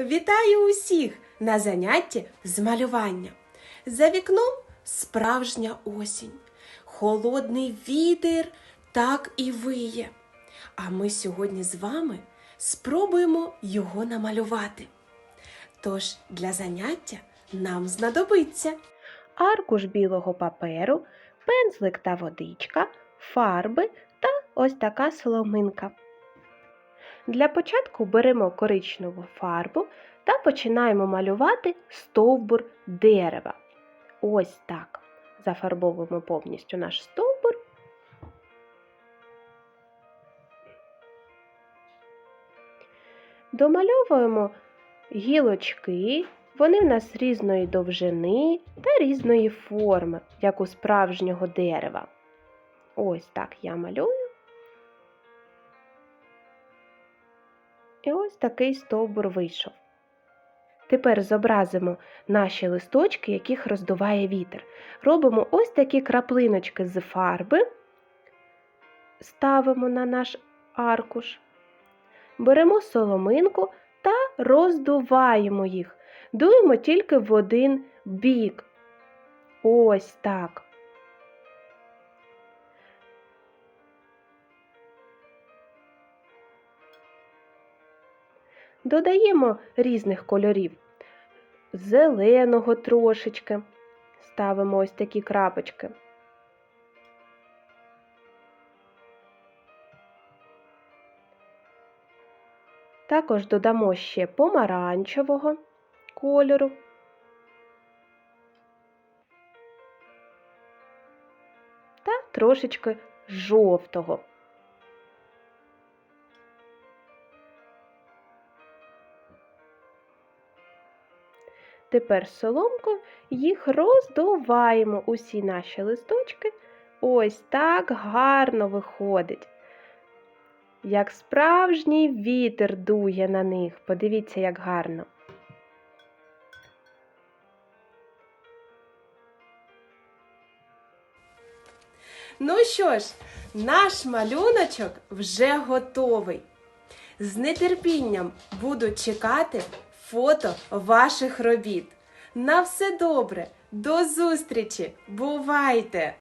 Вітаю усіх на занятті з малювання. За вікном справжня осінь, холодний вітер так і виє. А ми сьогодні з вами спробуємо його намалювати. Тож для заняття нам знадобиться аркуш білого паперу, пензлик та водичка, фарби та ось така соломинка. Для початку беремо коричневу фарбу та починаємо малювати стовбур дерева. Ось так. Зафарбовуємо повністю наш стовбур. Домальовуємо гілочки, вони в нас різної довжини та різної форми, як у справжнього дерева. Ось так я малюю. І ось такий стовбур вийшов. Тепер зобразимо наші листочки, яких роздуває вітер. Робимо ось такі краплиночки з фарби, ставимо на наш аркуш, беремо соломинку та роздуваємо їх. Дуємо тільки в один бік. Ось так. Додаємо різних кольорів. Зеленого трошечки. Ставимо ось такі крапочки. Також додамо ще помаранчевого кольору. Та трошечки жовтого. Тепер соломкою їх роздуваємо усі наші листочки. Ось так гарно виходить. Як справжній вітер дує на них. Подивіться, як гарно. Ну що ж, наш малюночок вже готовий. З нетерпінням буду чекати фото ваших робіт. На все добре, до зустрічі! Бувайте!